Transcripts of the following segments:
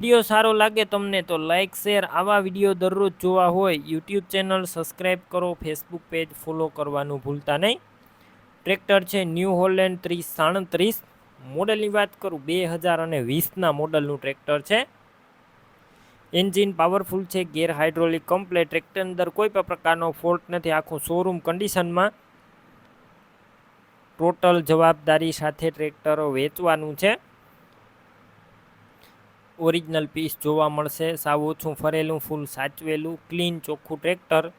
Video સારો લાગે તમને તો લાઇક શેર આવા વીડિયો દરરોજ જોવા હોય યુટ્યુબ ચેનલ સબસ્ક્રાઈબ કરો ફેસબુક પેજ ફોલો કરવાનું ભૂલતા નહીં. ટ્રેક્ટર છે ન્યૂ હોલેન્ડ ત્રીસ સાડત્રીસ. મોડલની વાત કરું, બે હજાર અને વીસના મોડલનું ટ્રેક્ટર છે. એન્જિન પાવરફુલ છે ગેર હાઇડ્રોલિક કમ્પ્લેટ ટ્રેક્ટર અંદર કોઈ પણ પ્રકારનો ફોલ્ટ નથી, આખું શોરૂમ કન્ડિશનમાં ટોટલ જવાબદારી સાથે ટ્રેક્ટરો વેચવાનું છે. ઓરિજિનલ પીસ જોવા મળશે. સાવ ઓછું ફરેલું, ફૂલ સાચવેલું, ક્લીન ચોખ્ખું ટ્રેક્ટર.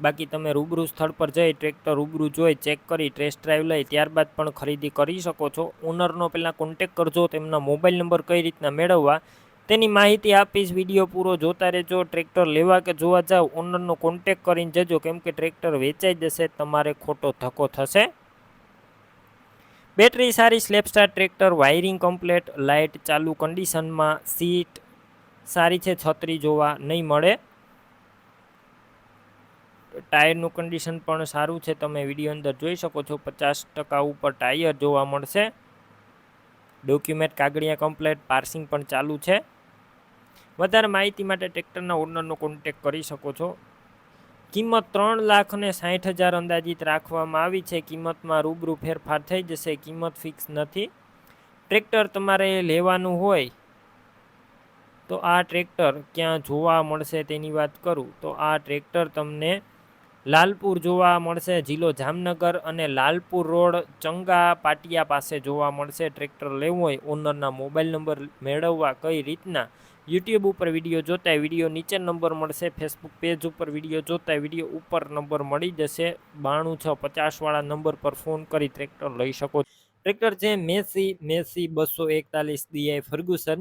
બાકી તમે રૂબરૂ સ્થળ પર જઈ ટ્રેક્ટર રૂબરૂ જોઈ, ચેક કરી, ટેસ્ટ ડ્રાઈવ લઈ, ત્યારબાદ પણ ખરીદી કરી શકો છો. ઓનરનો પહેલાં કોન્ટેક કરજો, તેમના મોબાઈલ નંબર કઈ રીતના મેળવવા. તેની માહિતી આપીશ વીડિયો પૂરો જોતા રહેજો. ટ્રેક્ટર લેવા કે જોવા જાવ ઓનરનો કોન્ટેક કરીને જજો, કેમ કે ટ્રેક્ટર વેચાઈ જશે, તમારે ખોટો ધક્કો થશે. બેટરી સારી self start tractor wiring complete light ચાલુ કન્ડિશનમાં સીટ સારી છે, છત્રી જોવા નહીં મળે. ટાયરનું કન્ડિશન પણ સારું છે, તમે વીડિયો અંદર જોઈ શકો છો, પચાસ ટકા ઉપર ટાયર જોવા મળશે. ડોક્યુમેન્ટ કાગળિયા કમ્પ્લેટ પાર્સિંગ પણ ચાલુ છે. વધારે માહિતી માટે ટ્રેક્ટરના ઓનરનો કોન્ટેક કરી શકો છો. કિંમત ત્રણ લાખ અને સાઠ હજાર અંદાજિત રાખવામાં આવી છે. કિંમતમાં રૂબરૂ ફેરફાર થઈ જશે. કિંમત ફિક્સ નથી. ટ્રેક્ટર તમારે લેવાનું હોય તો આ ટ્રેક્ટર ક્યાં જોવા મળશે તેની વાત કરું. તો આ ટ્રેક્ટર તમને લાલપુર જોવા મળશે, જિલ્લો જામનગર અને લાલપુર રોડ ચંગા પાટિયા પાસે જોવા મળશે. ટ્રેક્ટર લેવું હોય, ઓનરના મોબાઈલ નંબર મેળવવા કઈ રીતના યુટ્યુબ ઉપર વીડિયો જોતા વીડિયો નીચે નંબર મળશે ફેસબુક પેજ ઉપર વીડિયો જોતા વીડિયો ઉપર નંબર મળી જશે. બાણું છ પચાસવાળા નંબર પર ફોન કરી ટ્રેક્ટર લઈ શકો ટ્રેક્ટર છે મેસી મેસી બસો એકતાલીસ ડીઆઈ ફર્ગુસન.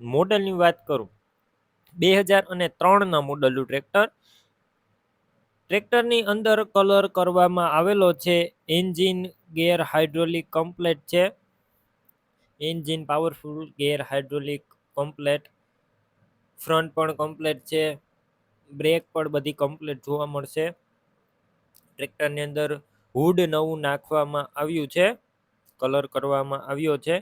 મોડલની વાત કરું, બે હજાર અને ત્રણના મોડલનું ટ્રેક્ટર ટ્રેક્ટરની અંદર કલર કરવામાં આવેલો છે એન્જિન ગેર હાઇડ્રોલિક કમ્પ્લેટ છે. Engine powerful gear hydraulic complete front પણ કમ્પ્લેટ છે. બ્રેક પણ બધી કમ્પ્લેટ જોવા મળશે. ટ્રેક્ટરની અંદર હુડ નવું નાખવામાં આવ્યું છે. કલર કરવામાં આવ્યો છે.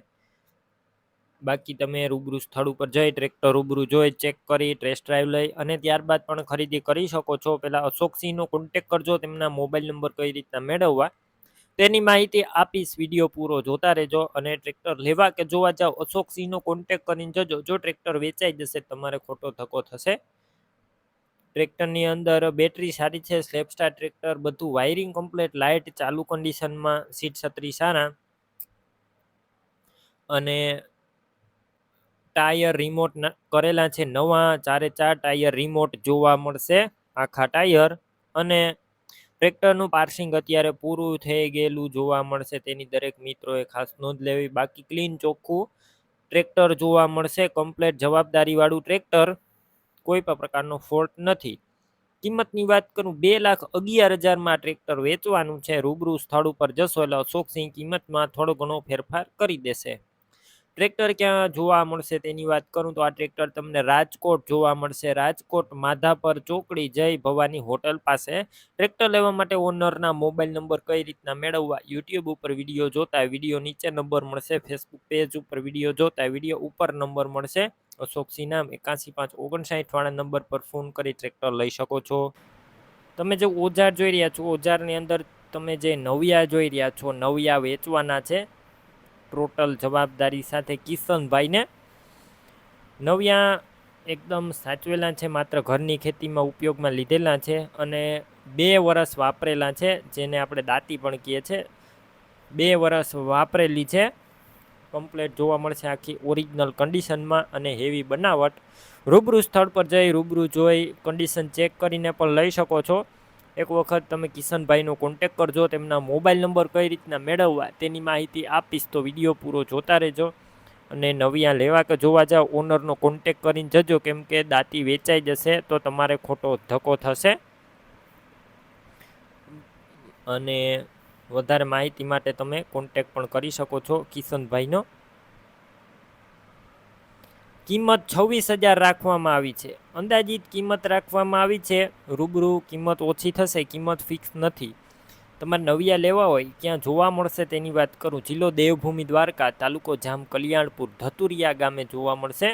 બાકી તમે રૂબરૂ સ્થળ ઉપર જઈ ટ્રેક્ટર રૂબરૂ જોઈ ચેક કરી ટેસ્ટ ડ્રાઈવ લઈ અને ત્યારબાદ પણ ખરીદી કરી શકો છો. પહેલાં અશોકસિંહનો કોન્ટેક કરજો, તેમના મોબાઈલ નંબર કઈ રીતના મેળવવા. તેની માહિતી આપીશ, વીડિયો પૂરો જોતા રહેજો અને ટ્રેક્ટર લેવા કે જોવા જાઓ અશોકસિંહનો કોન્ટેક કરીને જજો. જો ટ્રેક્ટર વેચાઈ જશે તમારે ખોટો ધક્કો થશે. ટ્રેક્ટરની અંદર બેટરી સારી છે સ્લેપસ્ટાર ટ્રેક્ટર બધું વાયરિંગ કમ્પ્લીટ લાઇટ ચાલુ કન્ડિશનમાં સીટ છત્રી સારા. અને ટાયર રિમોટ કરેલા છે નવા, ચારે ચાર ટાયર રિમોટ જોવા મળશે, આખા ટાયર અને ટ્રેક્ટરનું પાર્સિંગ અત્યારે પૂરું થઈ ગયેલું જોવા મળશે. તેની દરેક મિત્રોએ ખાસ નોંધ લેવી. બાકી ક્લીન ચોખ્ખું ટ્રેક્ટર જોવા મળશે. કમ્પ્લેટ જવાબદારીવાળું ટ્રેક્ટર કોઈ પણ પ્રકારનો ફોલ્ટ નથી. કિંમતની વાત કરું, બે લાખ અગિયાર હજારમાં ટ્રેક્ટર વેચવાનું છે. રૂબરૂ સ્થળ ઉપર જશો એટલે અશોકસિંહ કિંમતમાં થોડો ઘણો ફેરફાર કરી દેશે. ટ્રેક્ટર ક્યાં જોવા મળશે તેની વાત કરું તો આ ટ્રેક્ટર તમને રાજકોટ જોવા મળશે. રાજકોટ માધાપર ચોકડી જય ભવાની હોટલ પાસે. ટ્રેક્ટર લેવા માટે ઓનરના મોબાઈલ નંબર કઈ રીતના મેળવવા? યુટ્યુબ ઉપર વીડિયો જોતા વીડિયો નીચે નંબર મળશે. ફેસબુક પેજ ઉપર વીડિયો જોતા વીડિયો ઉપર નંબર મળશે. અશોકસિંહ નામ એકાસી પાંચ ઓગણસાઠ વાળા નંબર પર ફોન કરી ટ્રેક્ટર લઈ શકો છો. તમે જે ઓજાર જોઈ રહ્યા છો, ઓજારની અંદર તમે જે નવિયા જોઈ રહ્યા છો, નવિયા વેચવાના છે. ટોટલ જવાબદારી સાથે કિશનભાઈને. નવિયા એકદમ સાચવેલા છે, માત્ર ઘરની ખેતીમાં ઉપયોગમાં લીધેલા છે અને બે વરસ વાપરેલા છે, જેને આપણે દાંતી પણ કહીએ છીએ બે વરસ વાપરેલી છે. કમ્પ્લેટ જોવા મળશે આખી ઓરિજિનલ કન્ડિશનમાં અને હેવી બનાવટ. રૂબરૂ સ્થળ પર જઈ, રૂબરૂ જોઈ, કન્ડિશન ચેક કરીને પણ લઈ શકો છો. એક વખત તમે કિશનભાઈનો કોન્ટેક કરજો, તેમના મોબાઈલ નંબર કઈ રીતના મેળવવા તેની માહિતી આપીશ, તો વીડિયો પૂરો જોતા રહેજો. અને નવિયા લેવા કે જોવા જાઓ ઓનરનો કોન્ટેક કરીને જજો, કેમ કે દાંતી વેચાઈ જશે, તો તમારે ખોટો ધક્કો થશે. અને વધારે માહિતી માટે તમે કોન્ટેક પણ કરી શકો છો કિશનભાઈનો. કિંમત છવ્વીસ હજાર રાખવામાં આવી છે. અંદાજિત કિંમત રાખવામાં આવી છે, રૂબરૂ કિંમત ઓછી થશે, કિંમત ફિક્સ નથી. તમારે નવિયા લેવા હોય, ક્યાં જોવા મળશે તેની વાત કરું. જિલ્લો દેવભૂમિ દ્વારકા, તાલુકો જામ કલ્યાણપુર, ધતુરિયા ગામે જોવા મળશે.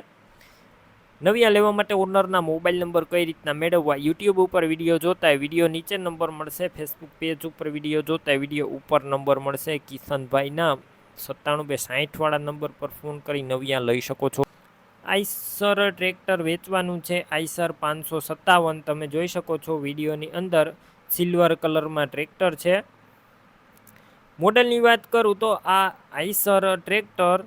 નવિયા લેવા માટે ઓનરના મોબાઈલ નંબર કઈ રીતના મેળવવા? યુટ્યુબ ઉપર વીડિયો જોતા વીડિયો નીચે નંબર મળશે. ફેસબુક પેજ ઉપર વીડિયો જોતા વીડિયો ઉપર નંબર મળશે. કિશનભાઈના સત્તાણું બે સાહીઠવાળા નંબર પર ફોન કરી નવિયા લઈ શકો છો. આઈસર ટ્રેક્ટર વેચવાનું છે. આઈસર પાંચસો સત્તાવન. તમે જોઈ શકો છો વિડીયોની અંદર સિલ્વર કલરમાં ટ્રેક્ટર છે. મોડલની વાત કરું તો આ આઈસર ટ્રેક્ટર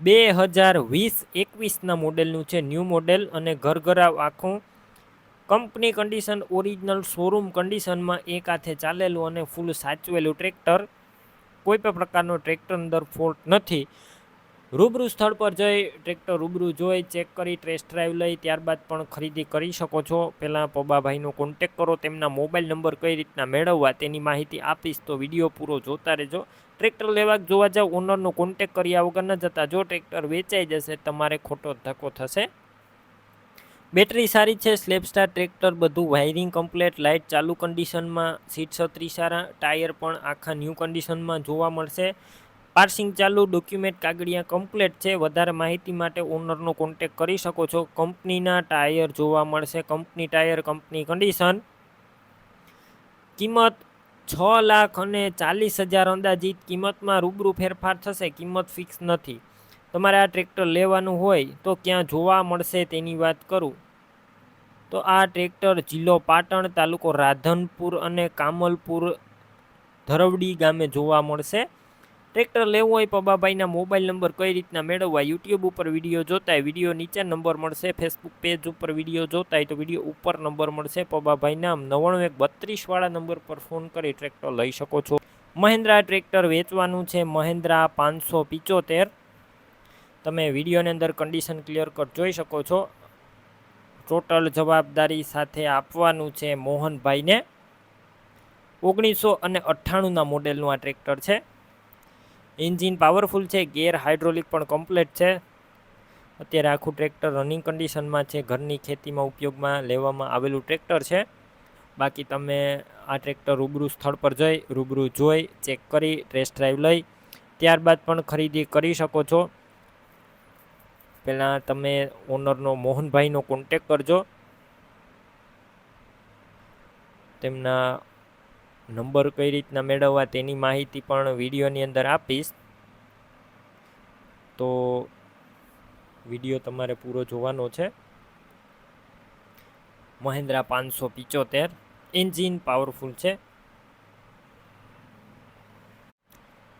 બે હજાર વીસ એકવીસના મોડેલનું છે. ન્યૂ મોડેલ અને ઘરઘરાવ આખું. કંપની કન્ડિશન ઓરિજિનલ શોરૂમ કન્ડિશનમાં એક હાથે ચાલેલું અને ફૂલ સાચવેલું ટ્રેક્ટર. કોઈ પણ પ્રકારનો ટ્રેક્ટર અંદર ફોલ્ટ નથી. રૂબરૂ સ્થળ પર જઈ ટ્રેક્ટર રૂબરૂ જોઈ, ચેક કરી, ટેસ્ટ ડ્રાઈવ લઈ, ત્યારબાદ પણ ખરીદી કરી શકો છો. પહેલાં પબાભાઈનો કોન્ટેક કરો, તેમના મોબાઈલ નંબર કઈ રીતના મેળવવા તેની માહિતી આપીશ. તો વીડિયો પૂરો જોતા રહેજો. ટ્રેક્ટર લેવા જોવા જાવ ઓનરનો કોન્ટેક કર્યા વગર ન જતા. જો ટ્રેક્ટર વેચાઈ જશે, તમારે ખોટો ધક્કો થશે. બેટરી સારી છે સ્લેપ સ્ટાર ટ્રેક્ટર, બધું વાયરિંગ કમ્પ્લેટ લાઇટ ચાલુ કન્ડિશનમાં સીટ છત્રી સારા, ટાયર પણ આખા ન્યૂ કન્ડિશનમાં જોવા મળશે. પાર્સિંગ ચાલુ, ડોક્યુમેન્ટ કાગળિયા કમ્પ્લેટ છે. વધારે માહિતી માટે ઓનરનો કોન્ટેક કરી શકો છો. કંપનીના ટાયર જોવા મળશે. કંપની ટાયર, કંપની કન્ડિશન કિંમત છ લાખ અને ચાલીસ હજાર અંદાજિત. કિંમતમાં રૂબરૂ ફેરફાર થશે. કિંમત ફિક્સ નથી. તમારે આ ટ્રેક્ટર લેવાનું હોય તો ક્યાં જોવા મળશે તેની વાત કરું. તો આ ટ્રેક્ટર જિલ્લો પાટણ, તાલુકો રાધનપુર અને કામલપુર ધરવડી ગામે જોવા મળશે. ટ્રેક્ટર લેવું હોય પબાભાઈના મોબાઈલ નંબર કઈ રીતના મેળવવા યુટ્યુબ ઉપર વીડિયો જોતા હોય, વીડિયો નીચે નંબર મળશે ફેસબુક પેજ ઉપર વીડિયો જોતા હોય તો વીડિયો ઉપર નંબર મળશે પબાભાઈના નવ્વાણું એક બત્રીસવાળા નંબર પર ફોન કરી ટ્રેક્ટર લઈ શકો છો. મહિન્દ્રા ટ્રેક્ટર વેચવાનું છે, મહિન્દ્રા પાંચસો પિચોતેર. તમે વિડીયોની અંદર કન્ડિશન ક્લિયર કટ જોઈ શકો છો. ટોટલ જવાબદારી સાથે આપવાનું છે મોહનભાઈને. ઓગણીસો અને અઠ્ઠાણુંના મોડેલનું આ ટ્રેક્ટર છે. એન્જિન પાવરફુલ છે ગેર હાઇડ્રોલિક પણ કમ્પ્લેટ છે. અત્યારે આખું ટ્રેક્ટર રનિંગ કન્ડિશનમાં છે, ઘરની ખેતીમાં ઉપયોગમાં લેવામાં આવેલું ટ્રેક્ટર છે. બાકી તમે આ ટ્રેક્ટર રૂબરૂ સ્થળ પર જઈ, રૂબરૂ જોઈ, ચેક કરી, ટેસ્ટ ડ્રાઈવ લઈ, ત્યારબાદ પણ ખરીદી કરી શકો છો. પહેલાં તમે ઓનરનો મોહનભાઈનો કોન્ટેક કરજો. તેમના નંબર કઈ રીતના મેળવવા તેની માહિતી પણ વિડીયોની અંદર આપીશ. તો વીડિયો તમારે પૂરો જોવાનો છે. મહિન્દ્રા પાંચસો પિચોતેર, એન્જિન પાવરફુલ છે.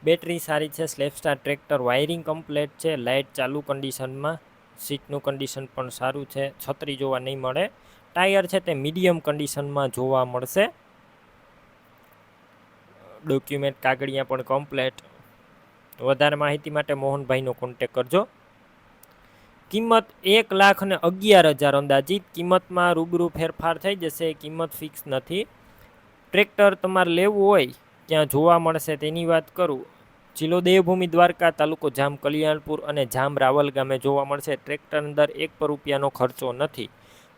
બેટરી સારી છે self start tractor, wiring complete છે, લાઇટ ચાલુ કન્ડિશનમાં, સીટનું કન્ડિશન પણ સારું છે, છત્રી જોવા નહીં મળે. ટાયર છે તે મીડિયમ કન્ડિશનમાં જોવા મળશે. ડોક્યુમેન્ટ કાગળિયા પણ કમ્પ્લેટ વધારે માહિતી માટે મોહનભાઈનો કોન્ટેક કરજો. કિંમત એક લાખ અને અગિયાર હજાર અંદાજિત. કિંમતમાં રૂબરૂ ફેરફાર થઈ જશે. કિંમત ફિક્સ નથી. ટ્રેક્ટર તમારે લેવું હોય ક્યાં જોવા મળશે તેની વાત કરું. જિલ્લો દેવભૂમિ દ્વારકા તાલુકો જામ કલ્યાણપુર અને જામ રાવલ ગામે જોવા મળશે. ટ્રેક્ટર અંદર એક પર રૂપિયાનો ખર્ચો નથી.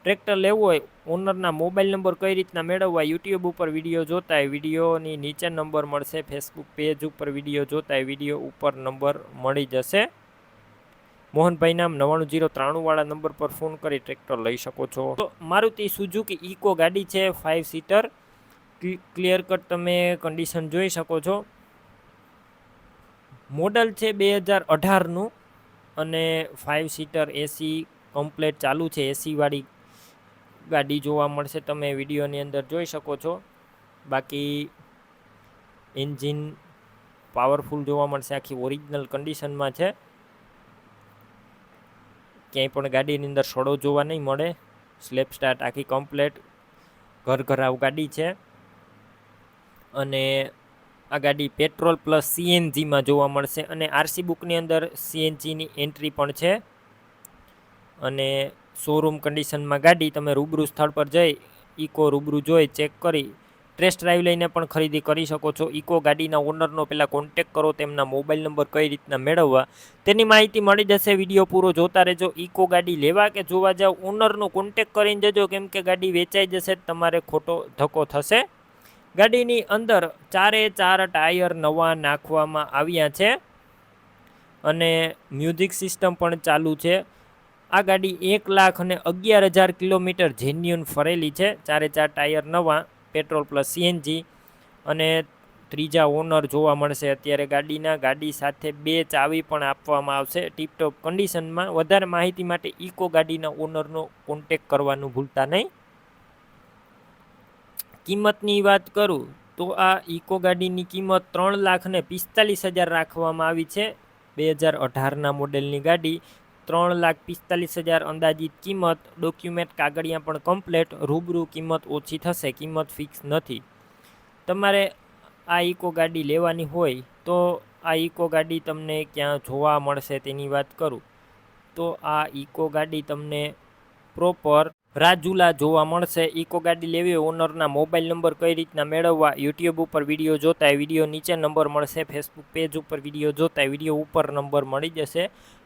ટ્રેક્ટર લેવું હોય, ઓનરના મોબાઈલ નંબર કઈ રીતના મેળવવા યુટ્યુબ ઉપર વીડિયો જોતા હોય, વિડીયોની નીચે નંબર મળશે, ફેસબુક પેજ ઉપર વીડિયો જોતા હોય, વીડિયો ઉપર નંબર મળી જશે. મોહનભાઈ નામ નવ્વાણું જીરો ત્રાણુંવાળા નંબર પર ફોન કરી ટ્રેક્ટર લઈ શકો છો. તો મારુતિ સુઝુકી ઇકો ગાડી છે ફાઇવ સીટર ક્લિયર કટ તમે કન્ડિશન જોઈ શકો છો. મોડલ છે બે હજાર અઢારનું અને ફાઇવ સીટર એસી કમ્પ્લેટ ચાલુ છે એસીવાળી ગાડી જોવા મળશે, તમે વિડીયોની અંદર જોઈ શકો છો. બાકી એન્જિન પાવરફુલ જોવા મળશે, આખી ઓરિજિનલ કન્ડિશનમાં છે. ક્યાંય પણ ગાડીની અંદર સડો જોવા નહીં મળે. સ્લેપ સ્ટાર્ટ આખી કમ્પ્લેટ. ઘર ઘરાવ ગાડી છે. અને આ ગાડી પેટ્રોલ પ્લસ સીએનજીમાં જોવા મળશે. અને આરસી બુકની અંદર સીએનજીની એન્ટ્રી પણ છે. અને શોરૂમ કન્ડિશનમાં ગાડી તમે રૂબરૂ સ્થળ પર જઈ ઇકો રૂબરૂ જોઈ ચેક કરી, ટેસ્ટ ડ્રાઈવ લઈને પણ ખરીદી કરી શકો છો. ઇકો ગાડીના ઓનરનો પહેલાં કોન્ટેક કરો, તેમના મોબાઈલ નંબર કઈ રીતના મેળવવા, તેની માહિતી મળી જશે. વીડિયો પૂરો જોતા રહેજો. ઇકો ગાડી લેવા કે જોવા જાવ, ઓનરનો કોન્ટેક કરીને જજો. કેમ કે ગાડી વેચાઈ જશે, તમારે ખોટો ધક્કો થશે. ગાડીની અંદર ચારે ચાર ટાયર નવા નાખવામાં આવ્યા છે અને મ્યુઝિક સિસ્ટમ પણ ચાલુ છે. આ ગાડી એક લાખ અને અગિયાર હજાર કિલોમીટર જેન્યુન ફરેલી છે. ચારે ચાર ટાયર નવા, પેટ્રોલ પ્લસ સીએનજી અને ત્રીજા ઓનર જોવા મળશે. અત્યારે ગાડીના ગાડી સાથે બે ચાવી પણ આપવામાં આવશે. ટીપટોપ કન્ડિશનમાં વધારે માહિતી માટે ઇકો ગાડીના ઓનરનો કોન્ટેક કરવાનું ભૂલતા નહીં. કિંમતની વાત કરું તો આ ઇકો ગાડીની કિંમત ત્રણ લાખ ને પિસ્તાલીસ હજાર રાખવામાં આવી છે. બે હજાર અઢારના મોડેલની ગાડી ત્રણ લાખ પિસ્તાલીસ હજાર અંદાજિત કિંમત. ડોક્યુમેન્ટ કાગળિયા પણ કમ્પ્લેટ. રૂબરૂ કિંમત ઓછી થશે, કિંમત ફિક્સ નથી. તમારે આ ઇકો ગાડી લેવાની હોય તો આ ઇકો ગાડી તમને ક્યાં જોવા મળશે તેની વાત કરું. તો આ ઇકો ગાડી તમને પ્રોપર રાજુલા જોવા મળશે. ઇકો ગાડી લેવી ઓનરના મોબાઈલ નંબર કઈ રીતના મેળવવા, યુટ્યુબ ઉપર વીડિયો જોતા વીડિયો નીચે નંબર મળશે. ફેસબુક પેજ ઉપર વીડિયો જોતા વીડિયો ઉપર નંબર મળી જશે.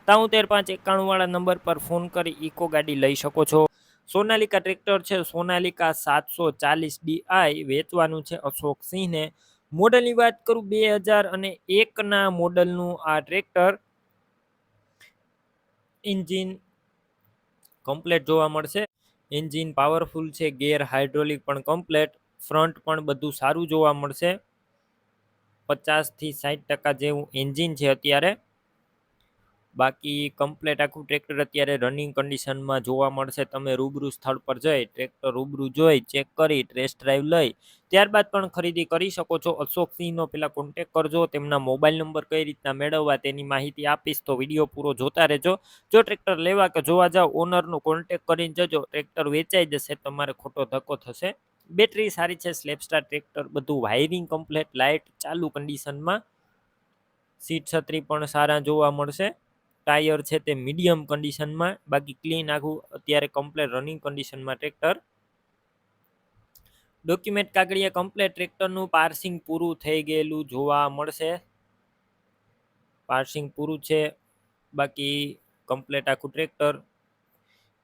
તાઉતેર પાંચ એકાણુંવાળા નંબર પર ફોન કરી ઇકો ગાડી લઈ શકો છો. સોનાલિકા ટ્રેક્ટર છે. સોનાલિકા સાતસો ચાલીસ ડીઆઈ વેચવાનું છે અશોક સિંહને. મોડલની વાત કરું બે હજાર અને એકના મોડલનું આ ટ્રેક્ટર ઇન્જિન કમ્પ્લેટ જોવા મળશે. એન્જિન પાવરફુલ છે, ગેર હાઇડ્રોલિક પણ કમ્પ્લેટ, ફ્રન્ટ પણ બધું સારું જોવા મળશે. પચાસથી સાઠ ટકા જેવું એન્જિન છે અત્યારે. બાકી કમ્પ્લેટ આખું ટ્રેક્ટર અત્યારે રનિંગ કન્ડિશનમાં જોવા મળશે. તમે રૂબરૂ સ્થળ પર જઈ ટ્રેક્ટર રૂબરૂ જોઈ ચેક કરી ટેસ્ટ ડ્રાઈવ લઈ, ત્યારબાદ પણ ખરીદી કરી શકો છો. અશોક સિંહનો પેલા કોન્ટેક કરજો, તેમના મોબાઈલ નંબર કઈ રીતના મેળવવા તેની માહિતી આપીશ તો વીડિયો પૂરો જોતા રહેજો. જો ટ્રેક્ટર લેવા કે જોવા જાઓ ઓનરનો કોન્ટેક કરીને જજો. ટ્રેક્ટર વેચાઈ જશે, તમારે ખોટો ધક્કો થશે. બેટરી સારી છે સ્લેપસ્ટાર ટ્રેક્ટર બધું વાયરિંગ કમ્પ્લેટ લાઇટ ચાલુ કન્ડિશનમાં સીટ છત્રી પણ સારા જોવા મળશે. ટાયર છે તે મીડિયમ કન્ડિશનમાં, બાકી ક્લીન આખું અત્યારે કમ્પ્લેટ રનિંગ કન્ડિશનમાં ટ્રેક્ટર. ડોક્યુમેન્ટ કાગળિયા કમ્પ્લેટ, ટ્રેક્ટરનું પાર્સિંગ પૂરું થઈ ગયેલું જોવા મળશે. પાર્સિંગ પૂરું છે, બાકી કમ્પ્લેટ આખું ટ્રેક્ટર.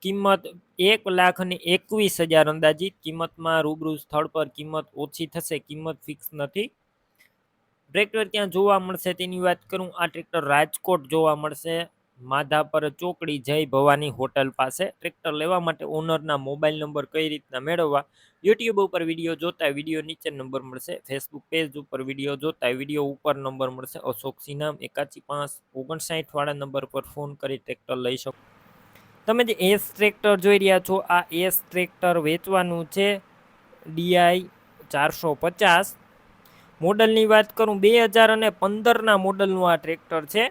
કિંમત એક લાખ અને એકવીસ હજાર અંદાજિત, કિંમતમાં રૂબરૂ સ્થળ પર કિંમત ઓછી થશે, કિંમત ફિક્સ નથી. ટ્રેક્ટર ક્યાં જોવા મળશે તેની વાત કરું, આ ટ્રેક્ટર રાજકોટ જોવા મળશે. માધાપર ચોકડી જય ભવાની હોટલ પાસે ટ્રેક્ટર લેવા માટે ઓનરના મોબાઈલ નંબર કઈ રીતના મેળવવા? યુટ્યુબ ઉપર વીડિયો જોતા વીડિયો નીચે નંબર મળશે ફેસબુક પેજ ઉપર વીડિયો જોતા વીડિયો ઉપર નંબર મળશે. અશોક સિનામ એકાસી પાંચ ઓગણસાઠ વાળા નંબર પર ફોન કરી ટ્રેક્ટર લઈ શકો. તમે જે એસ ટ્રેક્ટર જોઈ રહ્યા છો, આ એસ ટ્રેક્ટર વેચવાનું છે ડીઆઈ ચારસો પચાસ. મોડલની વાત કરું, બે હજાર અને પંદરના મોડલનું આ ટ્રેક્ટર છે.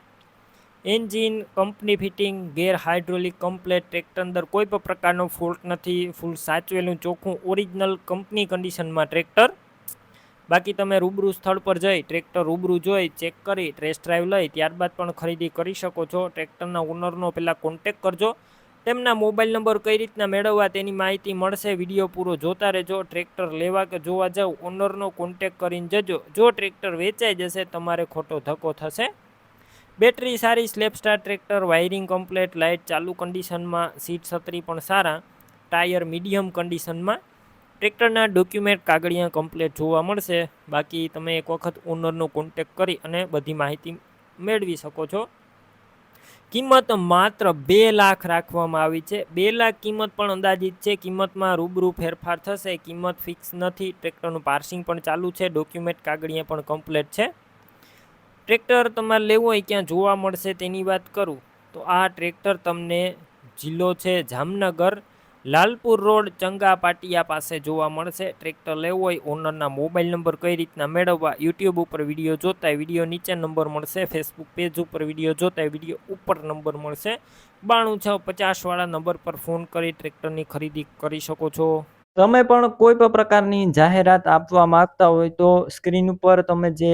Engine, company fitting, gear hydraulic complete, tractor અંદર કોઈ પણ પ્રકારનો ફોલ્ટ નથી, ફૂલ સાચવેલું ચોખ્ખું ઓરિજિનલ કંપની કન્ડિશનમાં ટ્રેક્ટર. બાકી તમે રૂબરૂ સ્થળ પર જઈ ટ્રેક્ટર રૂબરૂ જોઈ, ચેક કરી, ટેસ્ટ ડ્રાઈવ લઈ, ત્યારબાદ પણ ખરીદી કરી શકો છો. ટ્રેક્ટરના ઓનરનો પહેલાં કોન્ટેક કરજો. તેમના મોબાઈલ નંબર કઈ રીતના મેળવવા તેની માહિતી મળશે વીડિયો પૂરો જોતા રહેજો. ટ્રેક્ટર લેવા કે જોવા જાવ, ઓનરનો કોન્ટેક કરીને જજો. જો ટ્રેક્ટર વેચાઈ જશે, તમારે ખોટો ધક્કો થશે. બેટરી સારી self start tractor, wiring complete, light ચાલુ કન્ડિશનમાં, સીટ છત્રી પણ સારા, ટાયર મીડિયમ કન્ડિશનમાં. ટ્રેક્ટરના ડોક્યુમેન્ટ કાગળિયા કમ્પ્લેટ જોવા મળશે. બાકી તમે એક વખત ઓનરનો કોન્ટેક કરી અને બધી માહિતી મેળવી શકો છો. કિંમત માત્ર બે લાખ રાખવામાં આવી છે. બે લાખ કિંમત પણ અંદાજિત છે. કિંમતમાં રૂબરૂ ફેરફાર થશે. કિંમત ફિક્સ નથી. ટ્રેક્ટરનું પાર્સિંગ પણ ચાલુ છે. ડોક્યુમેન્ટ કાગળિયા પણ કમ્પ્લેટ છે. ટ્રેક્ટર તમારે લેવું હોય ક્યાં જોવા મળશે તેની વાત કરું, તો આ ટ્રેક્ટર તમને જિલ્લો છે જામનગર, લાલપુર રોડ ચંગા પાટિયા પાસે જોવા મળશે. ટ્રેક્ટર લેવું હોય, ઓનરના મોબાઈલ નંબર કઈ રીતના મેળવવા, યુટ્યુબ ઉપર વીડિયો જોતા વીડિયો નીચે નંબર મળશે, ફેસબુક પેજ ઉપર વીડિયો જોતા વીડિયો ઉપર નંબર મળશે. બાણું છ પચાસવાળા નંબર પર ફોન કરી ટ્રેક્ટરની ખરીદી કરી શકો છો. તમે પણ કોઈ પણ પ્રકારની જાહેરાત આપવા માંગતા હોય તો સ્ક્રીન ઉપર તમે જે